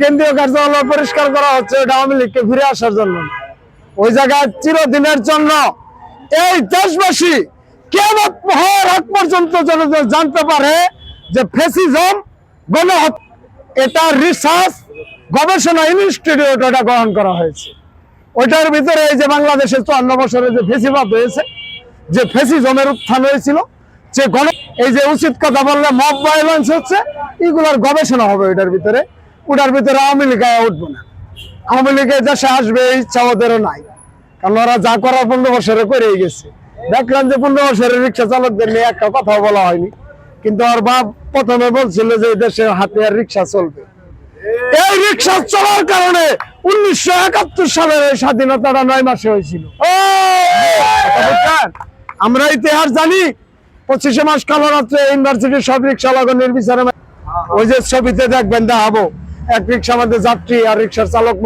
কেন্দ্রীয় কার্যালয় পরিষ্কার করা হচ্ছে এটা আওয়ামী লীগকে ফিরে আসার জন্য। ওই জায়গায় চিরদিনের জন্য এই দেশবাসী কেমন আগ পর্যন্ত জানতে পারে যে ফেসিজম এটা রিসার্চ, গবেষণা ইনস্টিটিউট ওটা গ্রহণ করা হয়েছে। ওইটার ভিতরে এই যে বাংলাদেশে চুয়ান্ন বছরে যে ফেসিবাদ হয়েছে, যে ফেসিজমের উত্থান হয়েছিল, যে গণ এই যে উচিত কথা বললে মব হচ্ছে, এগুলোর গবেষণা হবে ওইটার ভিতরে। ওটার ভিতরে আওয়ামী লীগ উঠবো না। আওয়ামী লীগের দেশে আসবে, এই ইচ্ছা ওদেরও নাই। কারণ ওরা যা করার পনেরো বছরে করেই গেছে। দেখলাম যে পনেরো বছরের রিক্সা চালকদের নিয়ে একটা কথা বলা হয়নি। কিন্তু ওর বাপ প্রথমে বলছিল যে এই দেশে হাতে আর রিক্সা চলবে। এই রিক্সা চলার কারণে উনিশশো একাত্তর সালের স্বাধীনতাটা নয় মাসে হয়েছিল। আমরা ইতিহাস জানি, পঁচিশে মাস কালো রাত্রে ইউনিভার্সিটির সব রিক্সা লাগানোর নির্বিচারে ওই যে ছবিতে দেখবেন, দেখাবো। এক রিক্সা আমাদের যাত্রী আর রিক্সার চালক